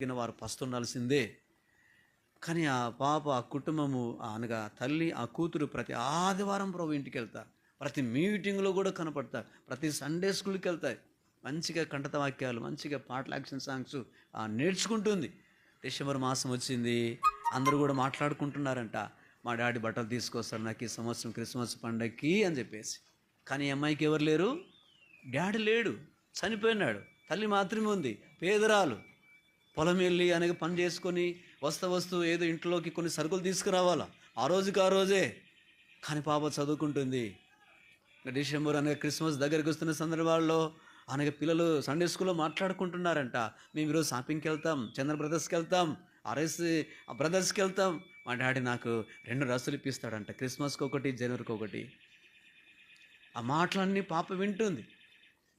తగిన వారు పస్తుండాల్సిందే. కానీ ఆ పాప ఆ కుటుంబము అనగా తల్లి ఆ కూతురు ప్రతి ఆదివారం ప్రభు ఇంటికి వెళ్తారు ప్రతి మీటింగ్లో కూడా కనపడతారు. ప్రతి సండే స్కూల్కి వెళ్తాయి మంచిగా కంఠతవాక్యాలు మంచిగా పాటలు యాక్షన్ సాంగ్స్ నేర్చుకుంటుంది. డిసెంబర్ మాసం వచ్చింది. అందరూ కూడా మాట్లాడుకుంటున్నారంట. మా డాడీ బట్టలు తీసుకొస్తారు నాకు ఈ సంవత్సరం క్రిస్మస్ పండగకి అని చెప్పేసి. కానీ అమ్మాయికి ఎవరు లేరు? డాడీ లేడు. చనిపోయినాడు. తల్లి మాత్రమే ఉంది. పేదరాలు. పొలం వెళ్ళి అనేక పని చేసుకొని వస్తా వస్తూ ఏదో ఇంట్లోకి కొన్ని సరుకులు తీసుకురావాలా? ఆ రోజుకి ఆ రోజే. కానీ పాప చదువుకుంటుంది. డిసెంబర్ అనగా క్రిస్మస్ దగ్గరికి వస్తున్న సందర్భాల్లో అనగా పిల్లలు సండే స్కూల్లో మాట్లాడుకుంటున్నారంట. మేము ఈరోజు షాపింగ్కి వెళ్తాం చంద్ర బ్రదర్స్కి వెళ్తాం ఆర్ఎస్ బ్రదర్స్కి వెళ్తాం. మా డాడీ నాకు రెండు రసులు ఇప్పిస్తాడంట. క్రిస్మస్కి ఒకటి జనవరికి ఒకటి. ఆ మాటలన్నీ పాప వింటుంది.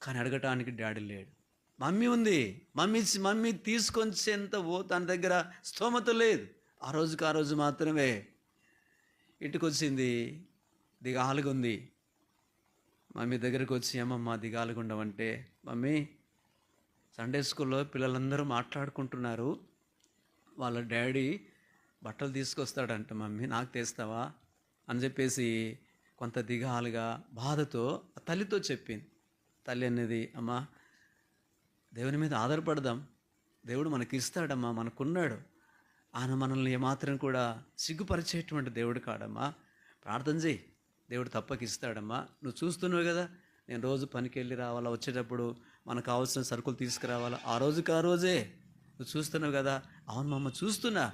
కానీ అడగటానికి డాడీ లేడు. మమ్మీ ఉంది. మమ్మీ మమ్మీ తీసుకొచ్చేంత ఓ తన దగ్గర స్తోమత లేదు. ఆ రోజుకి ఆ రోజు మాత్రమే ఇటుకొచ్చింది. దిగాలుగుంది. దిగాలుగా ఉంది మమ్మీ దగ్గరకు వచ్చి ఏమమ్మా దిగాలుగుండమంటే మమ్మీ సండే స్కూల్లో పిల్లలందరూ మాట్లాడుకుంటున్నారు. వాళ్ళ డాడీ బట్టలు తీసుకొస్తాడంట మమ్మీ నాకు తెస్తావా? అని చెప్పేసి కొంత దిగాలుగా బాధతో తల్లితో చెప్పింది. తల్లి అనేది అమ్మా దేవుని మీద ఆధారపడదాం. దేవుడు మనకి ఇస్తాడమ్మా మనకున్నాడు. ఆయన మనల్ని ఏమాత్రం కూడా సిగ్గుపరిచేటువంటి దేవుడు కాడమ్మా. ప్రార్థన చేయి. దేవుడు తప్పక ఇస్తాడమ్మా నువ్వు చూస్తున్నావు కదా నేను రోజు పనికి వెళ్ళి రావాలా వచ్చేటప్పుడు మనకు కావాల్సిన సరుకులు తీసుకురావాలా? ఆ రోజుకి ఆ రోజే. నువ్వు చూస్తున్నావు కదా అవును మమ్మ చూస్తున్నా.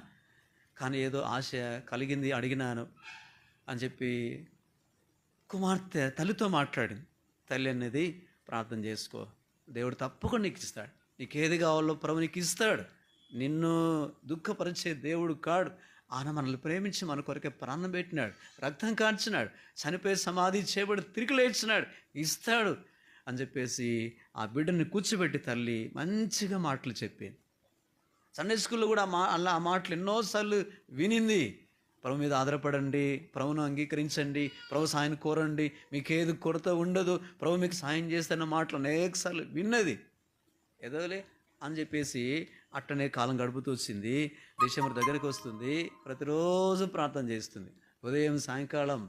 కానీ ఏదో ఆశ కలిగింది అడిగినాను అని చెప్పి కుమార్తె తల్లితో మాట్లాడింది. తల్లి అనేది ప్రార్థన చేసుకో. దేవుడు తప్పకుండా నీకు ఇస్తాడు. నీకు ఏది కావాలో ప్రభు నీకు ఇస్తాడు. నిన్ను దుఃఖపరిచే దేవుడు కాడు. ఆయన మనల్ని ప్రేమించి మన కొరకే ప్రాణం పెట్టినాడు. రక్తం కార్చినాడు చనిపోయి సమాధి చేయబడి తిరిగి లేచినాడు. ఇస్తాడు అని చెప్పేసి ఆ బిడ్డని కూర్చోబెట్టి తల్లి మంచిగా మాటలు చెప్పింది. సండే స్కూల్లో కూడా మా అలా ఆ మాటలు ఎన్నోసార్లు వినింది. ప్రభు మీద ఆధారపడండి ప్రభును అంగీకరించండి ప్రభు సాయం కోరండి మీకు ఏది కొరత ఉండదు ప్రభు మీకు సాయం చేస్తున్న మాటలు అనేకసార్లు విన్నది. ఏదోలే అని చెప్పేసి అట్టనే కాలం గడుపుతూ వచ్చింది డిసెంబర్ దగ్గరికి వస్తుంది ప్రతిరోజు ప్రార్థన చేస్తుంది. ఉదయం సాయంకాలం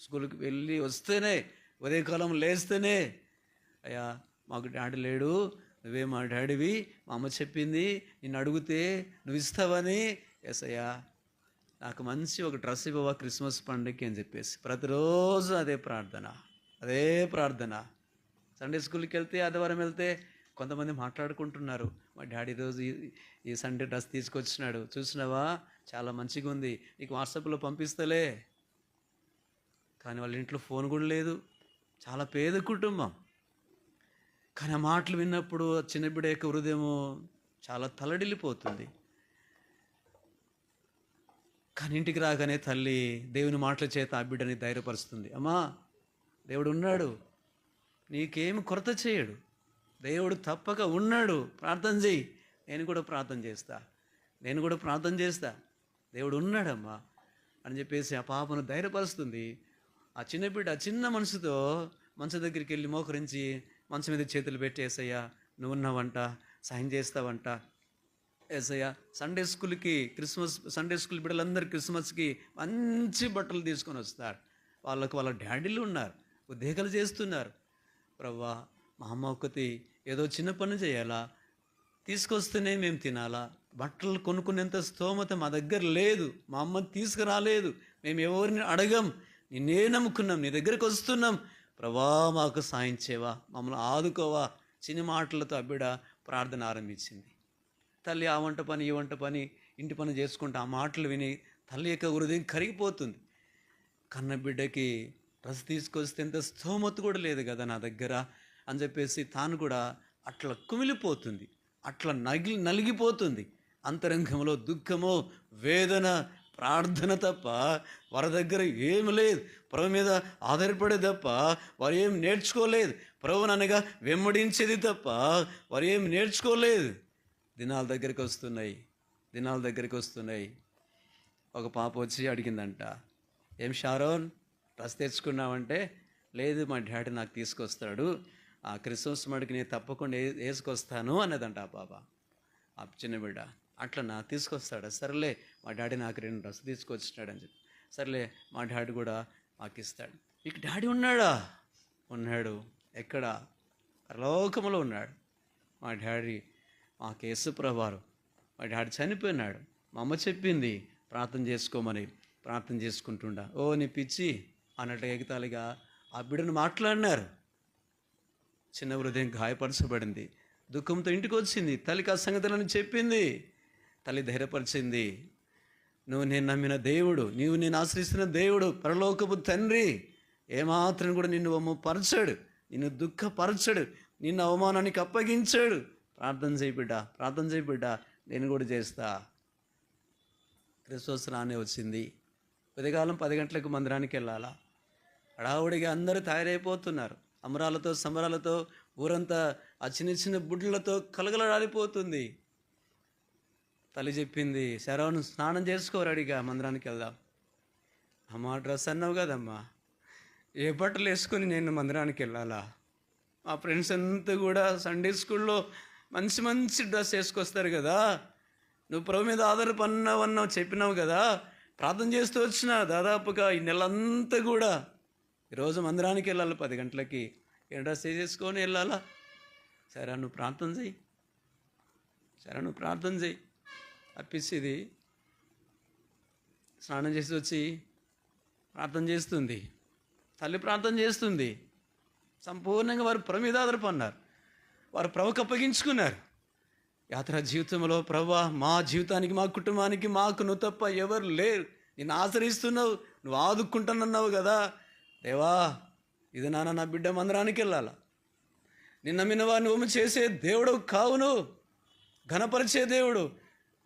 స్కూల్కి వెళ్ళి వస్తేనే ఉదయకాలం లేస్తేనే అయ్యా మాకు డాడీ లేడు నువ్వే మా డాడీవి మా అమ్మ చెప్పింది నిన్ను అడిగితే నువ్వు ఇస్తావని ఎస్ అయ్యా నాకు మంచి ఒక డ్రెస్ ఇవ్వవా క్రిస్మస్ పండుగకి అని చెప్పేసి. ప్రతిరోజు అదే ప్రార్థన అదే ప్రార్థన. సండే స్కూల్కి వెళ్తే ఆదివారం వెళ్తే కొంతమంది మాట్లాడుకుంటున్నారు. మా డాడీ రోజు ఈ- ఈ సండే డ్రెస్ తీసుకొచ్చినాడు. చూసినావా? చాలా మంచిగా ఉంది. నీకు వాట్సాప్లో పంపిస్తలే. కానీ వాళ్ళ ఇంట్లో ఫోన్ కూడా లేదు. చాలా పేద కుటుంబం. కానీ ఆ మాటలు విన్నప్పుడు ఆ చిన్న బిడ్డ యొక్క హృదయము చాలా తలడిల్లిపోతుంది. కానీ ఇంటికి రాగానే తల్లి దేవుని మాటల చేత ఆ బిడ్డని ధైర్యపరుస్తుంది. అమ్మా దేవుడు ఉన్నాడు. నీకేమి కొరత చేయడు. దేవుడు తప్పక ఉన్నాడు. ప్రార్థన చేయి నేను కూడా ప్రార్థన చేస్తా. నేను కూడా ప్రార్థన చేస్తా. దేవుడు ఉన్నాడమ్మా అని చెప్పేసి ఆ పాపను ధైర్యపరుస్తుంది. ఆ చిన్న బిడ్డ ఆ చిన్న మనసుతో మంచం దగ్గరికి వెళ్ళి మోకరించి మంచం మీద చేతులు పెట్టేసయ్యా నువ్వు ఉన్నావంట సాయం చేస్తావంట ఏసయ్య సండే స్కూల్కి క్రిస్మస్ సండే స్కూల్ బిడ్డలందరూ క్రిస్మస్కి మంచి బట్టలు తీసుకొని వస్తారు. వాళ్ళకు వాళ్ళ డాడీలు ఉన్నారు ఉద్యోగాలు చేస్తున్నారు. ప్రవ్వా మా అమ్మ ఒకటి ఏదో చిన్న పని చేయాలా? తీసుకొస్తేనే మేము తినాలా? బట్టలు కొనుక్కునేంత స్తోమత మా దగ్గర లేదు మా అమ్మ తీసుకురాలేదు మేము ఎవరిని అడగం నిన్నే నమ్ముకున్నాం నీ దగ్గరికి వస్తున్నాం. ప్రభా మాకు సాయం చేయవా మమ్మల్ని ఆదుకోవా చిన్న మాటలతో అబ్బిడ ప్రార్థన ఆరంభించింది. తల్లి ఆ వంట పని ఈ వంట పని ఇంటి పని చేసుకుంటూ ఆ మాటలు విని తల్లి యొక్క హృదయం కరిగిపోతుంది. కన్నబిడ్డకి రస తీసుకొస్తే ఎంత స్తోమత కూడా లేదు కదా నా దగ్గర అని చెప్పేసి తాను కూడా అట్లా కుమిలిపోతుంది. అట్లా నగిలి నలిగిపోతుంది. అంతరంగంలో దుఃఖమో వేదన ప్రార్థన తప్ప వారి దగ్గర ఏమి లేదు. ప్రభు మీద ఆధారపడే తప్ప వారు ఏం నేర్చుకోలేదు. ప్రభుననగా వెంబడించేది తప్ప వారు ఏం నేర్చుకోలేదు. దినాల దగ్గరికి వస్తున్నాయి దినాల దగ్గరికి వస్తున్నాయి. ఒక పాప వచ్చి అడిగిందంట ఏం షారోన్ డ్రెస్ తెచ్చుకున్నావంటే? లేదు మా డాడీ నాకు తీసుకొస్తాడు ఆ క్రిస్మస్ మడికి నేను తప్పకుండా వేసుకొస్తాను అన్నదంట ఆ పాప. ఆ చిన్న బిడ్డ అట్లా నా తీసుకొస్తాడా? సర్లే మా డాడీ నాకు రెండు డ్రెస్ తీసుకొచ్చినాడని చెప్పి సర్లే మా డాడీ కూడా మాకు ఇస్తాడు. ఇక డాడీ ఉన్నాడా? ఉన్నాడు ఎక్కడ? లోకములో ఉన్నాడు. మా డాడీ మాకు యేసుప్రభారు మా ఆడు చనిపోయినాడు. మా అమ్మ చెప్పింది ప్రార్థన చేసుకోమని ప్రార్థన చేసుకుంటుండా. ఓ నీ పిచ్చి అన్నట్టు ఎగతాళిగా ఆ బిడ్డను మాట్లాడినారు. చిన్న హృదయం గాయపరచబడింది. దుఃఖంతో ఇంటికి వచ్చింది. తల్లికి ఆ సంగతులను చెప్పింది. తల్లి ధైర్యపరిచింది. నువ్వు నేను నమ్మిన దేవుడు నీవు నేను ఆశ్రయిస్తున్న దేవుడు పరలోకపు తండ్రి ఏమాత్రం కూడా నిన్ను అవమానపరచాడు నిన్ను దుఃఖపరచడు. నిన్ను అవమానానికి అప్పగించాడు. ప్రార్థన చేయి బిడ్డ ప్రార్థన చేయి బిడ్డ నేను కూడా చేస్తా. క్రిస్మస్ రానే వచ్చింది. ఉదయకాలం పది గంటలకు మందిరానికి వెళ్ళాలా? హడావుడిగా అందరూ తయారైపోతున్నారు. అమరాలతో సమరాలతో ఊరంతా ఆ చిన్న చిన్న బుడ్లతో కలగలడాలిపోతుంది తల్లి చెప్పింది శరవను స్నానం చేసుకోరాడిగా మందిరానికి వెళ్దాం. అమ్మా డ్రెస్ అన్నావు కదమ్మా. ఏ బట్టలు వేసుకొని నేను మందిరానికి వెళ్ళాలా? మా ఫ్రెండ్స్ అంతా కూడా సండే స్కూల్లో మంచి మంచి డ్రెస్ వేసుకొస్తారు కదా. నువ్వు ప్రభు మీద ఆధారపడినావన్నావు చెప్పినావు కదా. ప్రార్థన చేస్తూ వచ్చిన దాదాపుగా ఈ నెలంతా కూడా ఈరోజు మందిరానికి వెళ్ళాలి పది గంటలకి. ఏ డ్రెస్ వేసేసుకొని వెళ్ళాలా? సరే నువ్వు ప్రార్థన చెయ్యి. సరే నువ్వు ప్రార్థన చెయ్యి. అప్పిస్తుంది. స్నానం చేసి వచ్చి ప్రార్థన చేస్తుంది. తల్లి ప్రార్థన చేస్తుంది. సంపూర్ణంగా వారు ప్రభు మీద వారు ప్రభుకి అప్పగించుకున్నారు. యాత్ర జీవితంలో ప్రభా మా జీవితానికి మా కుటుంబానికి మాకు నువ్వు తప్ప ఎవరు లేరు. నేను ఆశ్రయిస్తున్నావు నువ్వు ఆదుకుంటానన్నావు కదా. దేవా ఇది నాన్న నా బిడ్డ మందిరానికి వెళ్ళాలా? నిన్న మినవా నువ్వు ఉమ్మ చేసే దేవుడు కావును. ఘనపరిచే దేవుడు.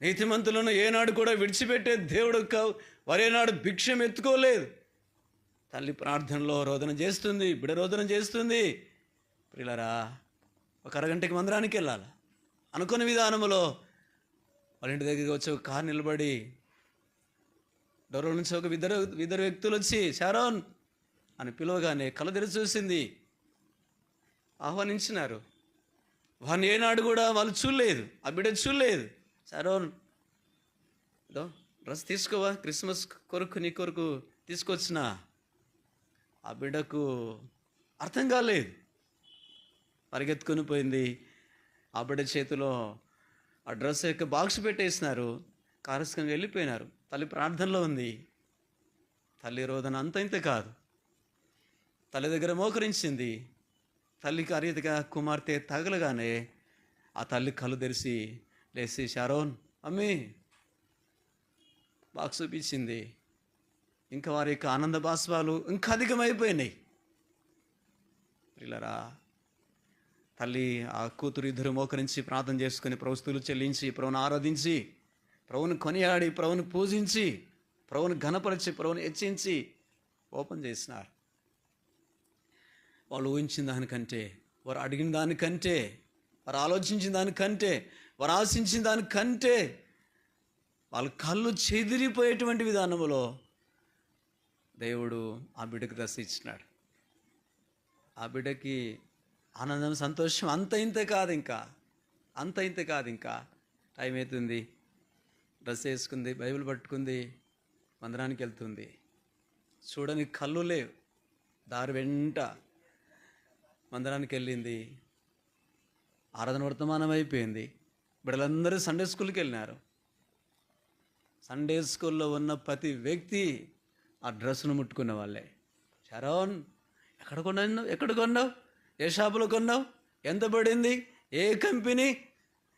నీతిమంతులను ఏనాడు కూడా విడిచిపెట్టే దేవుడు కావు. వరేనాడు భిక్షం ఎత్తుకోలేదు. తల్లి ప్రార్థనలో రోదన చేస్తుంది బిడ రోదన చేస్తుంది. ప్రిలరా ఒక అరగంటకి మందిరానికి వెళ్ళాలి. అనుకున్న విధానంలో వాళ్ళ ఇంటి దగ్గరికి వచ్చి ఒక కారు నిలబడి డోర్ల నుంచి ఒక ఇద్దరు ఇద్దరు వ్యక్తులు వచ్చి షారోన్ అని పిలవగానే కళ్ళ తెరిచి చూసింది. ఆహ్వానించినారు. వారిని ఏనాడు కూడా వాళ్ళు చూడలేదు. ఆ బిడ్డ చూడలేదు. షారోన్ ఏదో డ్రెస్ తీసుకోవా? క్రిస్మస్ కొరకు నీ కొరకు తీసుకొచ్చిన. ఆ బిడ్డకు అర్థం కాలేదు. పరిగెత్తుకొని పోయింది. ఆ బిడ్డ చేతిలో ఆ డ్రెస్ యొక్క బాక్స్ పెట్టేసినారు. కారస్కంగా వెళ్ళిపోయినారు. తల్లి ప్రార్థనలో ఉంది. తల్లి రోదన అంత ఇంత కాదు. తల్లి దగ్గర మోకరించింది. తల్లికి అరీతిగా కుమార్తె తగలగానే ఆ తల్లి కళ్ళు తెరిచి లేచి షారోన్ అమ్మి బాక్స్ చూపించింది. ఇంకా వారి యొక్క ఆనంద బాష్పాలు ఇంకా అధికమైపోయినాయి. పిల్లరా తల్లి ఆ కూతురు ఇద్దరు మోకరించి ప్రార్థన చేసుకుని ప్రవస్తులు చెల్లించి ప్రభుని ఆరాధించి ప్రభుని కొనియాడి ప్రభుని పూజించి ప్రభుని ఘనపరిచి ప్రభుని హెచ్చించి ఓపెన్ చేసినారు. వాళ్ళు ఊహించిన దానికంటే వారు అడిగిన దానికంటే వారు ఆలోచించిన దానికంటే వారు ఆశించిన దానికంటే వాళ్ళ కళ్ళు చెదిరిపోయేటువంటి విధానంలో దేవుడు ఆ బిడ్డకు దశ ఇచ్చినాడు. ఆ బిడ్డకి ఆనందం సంతోషం అంత ఇంత కాదు ఇంకా. అంత ఇంత కాదు ఇంకా. టైం అవుతుంది. డ్రెస్ వేసుకుంది బైబిల్ పట్టుకుంది మందిరానికి వెళ్తుంది. చూడని కళ్ళు లేవు. దారి వెంట మందిరానికి వెళ్ళింది. ఆరాధన వర్తమానం అయిపోయింది. బిడ్డలందరూ సండే స్కూల్కి వెళ్ళినారు. సండే స్కూల్లో ఉన్న ప్రతి వ్యక్తి ఆ డ్రెస్సును ముట్టుకునే వాళ్ళే. శరణ్ ఎక్కడ కొన్నావు ఎక్కడ కొన్నావు? ఏ షాపులో కొన్నావు? ఎంత పడింది? ఏ కంపెనీ?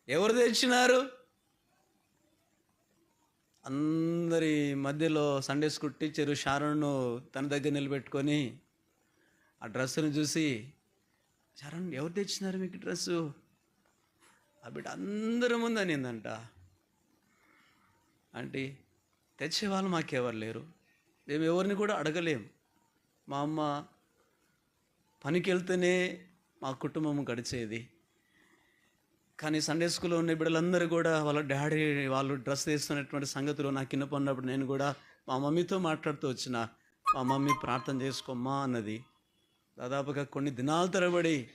ఎవరు తెచ్చినారు? అందరి మధ్యలో సండే స్కూల్ టీచరు షారణ్ను తన దగ్గర నిలబెట్టుకొని ఆ డ్రెస్సును చూసి శరణ్ ఎవరు తెచ్చినారు మీకు డ్రెస్సు? ఆ బిడ్డ అందరి ముందు అనిందంట. ఆంటీ తెచ్చేవాళ్ళు మాకెవరు లేరు. మేము ఎవరిని కూడా అడగలేము. మా అమ్మ పనికి వెళ్తేనే మా కుటుంబం గడిచేది. కానీ సండే స్కూల్లో ఉన్న బిడ్డలందరూ కూడా వాళ్ళ డాడీ వాళ్ళు డ్రెస్ వేస్తున్నటువంటి సంగతులు నాకు కింద పడినప్పుడు నేను కూడా మా మమ్మీతో మాట్లాడుతూ వచ్చిన మా మమ్మీ ప్రార్థన చేసుకోమ్మా అన్నది. దాదాపుగా కొన్ని దినాల తరబడి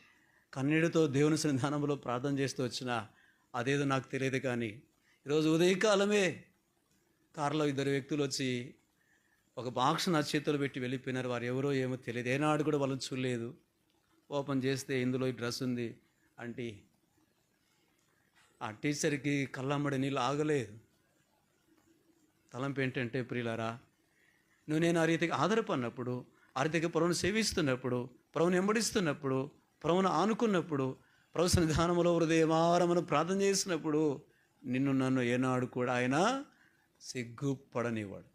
కన్నీటితో దేవుని సన్నిధానంలో ప్రార్థన చేస్తూ వచ్చిన అదేదో నాకు తెలియదు కానీ ఈరోజు ఉదయకాలమే కారులో ఇద్దరు వ్యక్తులు వచ్చి ఒక బాక్స్ నా చేతిలో పెట్టి వెళ్ళిపోయినారు. వారు ఎవరో ఏమో తెలియదు. ఏనాడు కూడా వాళ్ళని చూడలేదు. ఓపెన్ చేస్తే ఇందులో ఈ డ్రెస్ ఉంది అంటే ఆ టీచర్కి కళ్ళమ్మడి నీళ్ళు ఆగలేదు. తలంపు ఏంటంటే ప్రియులారా నువ్వు నేను ఆ రీతికి ఆధారపడినప్పుడు ఆ రీతికి ప్రభుని సేవిస్తున్నప్పుడు ప్రభుని వెంబడిస్తున్నప్పుడు ప్రభును ఆనుకున్నప్పుడు ప్రభు సన్నిధానంలో హృదయమారమను ప్రార్థన చేసినప్పుడు నిన్ను నన్ను ఏనాడు కూడా ఆయన సిగ్గుపడనివాడు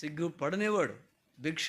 సిగ్గుపడనివాడు. భిక్ష